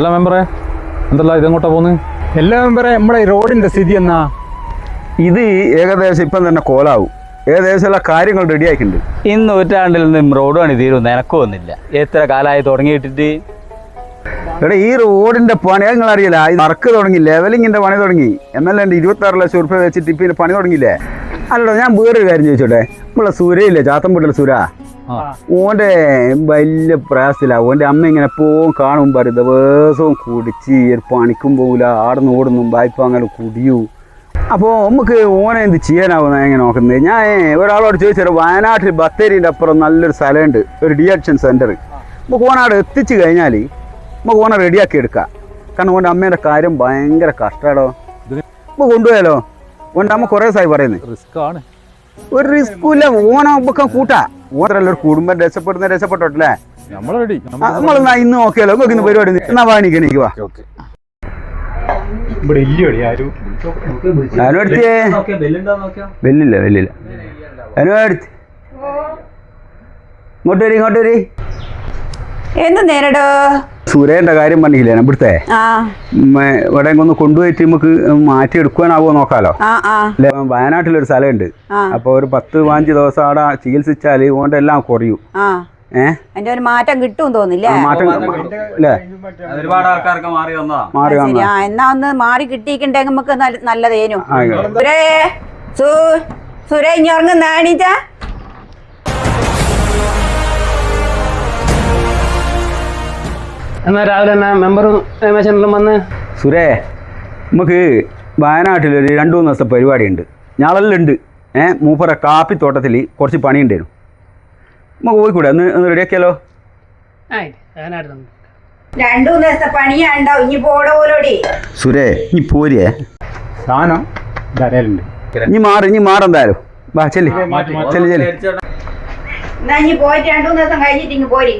അല്ല മെമ്പറേ എന്തല്ല ഇതെങ്ങോട്ടാ പോകുന്നത് എല്ലാ മെമ്പറെ നമ്മുടെ ഈ റോഡിന്റെ സ്ഥിതി എന്നാ? ഇത് ഏകദേശം ഇപ്പം തന്നെ കോലാവും. ഏകദേശം എല്ലാ കാര്യങ്ങൾ റെഡി ആയിട്ടുണ്ട്. ഇന്ന് നൂറ്റാണ്ടിൽ നിന്നും റോഡ് പണി തീരും നിനക്കൊന്നുമില്ല എത്ര കാലമായി തുടങ്ങിയിട്ടിട്ട്? എടാ ഈ റോഡിന്റെ പണി നിങ്ങൾ അറിയില്ല ഈ വർക്ക് തുടങ്ങി ലെവലിങ്ങിന്റെ പണി തുടങ്ങി. എന്നല്ല എന്റെ ഇരുപത്തി ആറ് ലക്ഷം റുപ്യ വെച്ചിട്ട് ഇപ്പം പണി തുടങ്ങിയില്ലേ? അല്ലടോ ഞാൻ വേറൊരു കാര്യം ചോദിച്ചോട്ടെ. നമ്മളെ സുരയില്ലേ ചാത്തമ്പുട്ടിലെ സുര? ഓന്റെ വലിയ പ്രയാസത്തില്ല ഓന്റെ അമ്മ ഇങ്ങനെ എപ്പോഴും കാണും പറയും ദിവസവും കുടിച്ച് പണിക്കും പോകില്ല ആടുന്ന് ഓടുന്നു വായ്പ അങ്ങനെ കുടിയൂ. അപ്പോൾ നമുക്ക് ഓനെ എന്ത് ചെയ്യാനാവുന്ന എങ്ങനെ നോക്കുന്നത്. ഞാൻ ഒരാളോട് ചോദിച്ചത് വയനാട്ടിൽ ബത്തേരിന്റെ അപ്പുറം നല്ലൊരു സ്ഥലമുണ്ട്. ഒരു ഡിയക്ഷൻ സെന്റർ നമുക്ക് ഓനവിടെ എത്തിച്ചു കഴിഞ്ഞാൽ നമുക്ക് ഓനെ റെഡിയാക്കി എടുക്കാം. കാരണം ഓന്റെ അമ്മേന്റെ കാര്യം ഭയങ്കര കഷ്ടമാടോ. നമുക്ക് കൊണ്ടുപോയാലോ? ഓന്റെ അമ്മ കുറേ സായി പറയുന്നത് ഒരു റിസ്കും ഓനെ നമുക്ക് കൂട്ടാ. ഒരു കുടുംബം രക്ഷപ്പെടുന്ന രക്ഷപ്പെട്ടോട്ടല്ലേ നമ്മൾ റെഡി നമ്മൾ ഇന്ന് നോക്കിയാലോ നമുക്ക് ഇന്ന് പരിപാടി എന്നാ വാ വെല്ലില്ല വെല്ലില്ല ഇങ്ങോട്ട് വരി ഇങ്ങോട്ട് വരി. എന്ത് നേരടോ? സുരേന്റെ കാര്യം പറഞ്ഞില്ലേ? ഇവിടുത്തെ? ഇവിടെ ഒന്ന് കൊണ്ടുപോയിട്ട് നമുക്ക് മാറ്റി എടുക്കുവാനാവോ നോക്കാലോ? ആ ആ. വയനാട്ടിലൊരു സ്ഥലമുണ്ട്. അപ്പൊ ഒരു പത്ത് പതിനഞ്ച് ദിവസം അവിടെ ചികിത്സിച്ചാൽ ഓന്റെ എല്ലാം കുറയും. അതിന്റെ ഒരു മാറ്റം കിട്ടും. തോന്നില്ലേ ഒരുപാട് ആൾക്കാർക്ക് മാറി വന്നതാ. മാറി ശരി. വന്ന എന്നാ ഒന്ന് മാറി കിട്ടിയിട്ടുണ്ടെങ്കിൽ നമുക്ക് നല്ല- നല്ലതേനു. ആയിക്കോട്ടെ. സുരേ എണീറ്റ എന്നാ രാവിലെ തന്നെ മെമ്പറും രമേശനെല്ലാം വന്ന്? സുരേ നമുക്ക് വയനാട്ടിലൊരു രണ്ട് മൂന്ന് ദിവസത്തെ പരിപാടിയുണ്ട്. ഞാളെല്ലാം ഉണ്ട്. ഏഹ് മൂപ്പറ കാപ്പിത്തോട്ടത്തിൽ കുറച്ച് പണിയുണ്ടായിരുന്നു നമുക്ക് പോയിക്കൂടെ? ഒന്ന് ഒന്ന് റെഡിയാക്കിയാലോ രണ്ടു മൂന്ന് ദിവസത്തെ പണിയാണ്ടാവും. ഇനി സുരേ ഇനി പോരേ സാധനം ധാരാളുണ്ട് ഇനി മാറി ഇനി മാറെന്തായാലും വാ ചെല്ലി. ചെല്ലി ചെല്ലി. എന്നാ ഇനി പോയിട്ട് രണ്ടു മൂന്ന് ദിവസം കഴിഞ്ഞിട്ട് ഇങ്ങ് പോരി.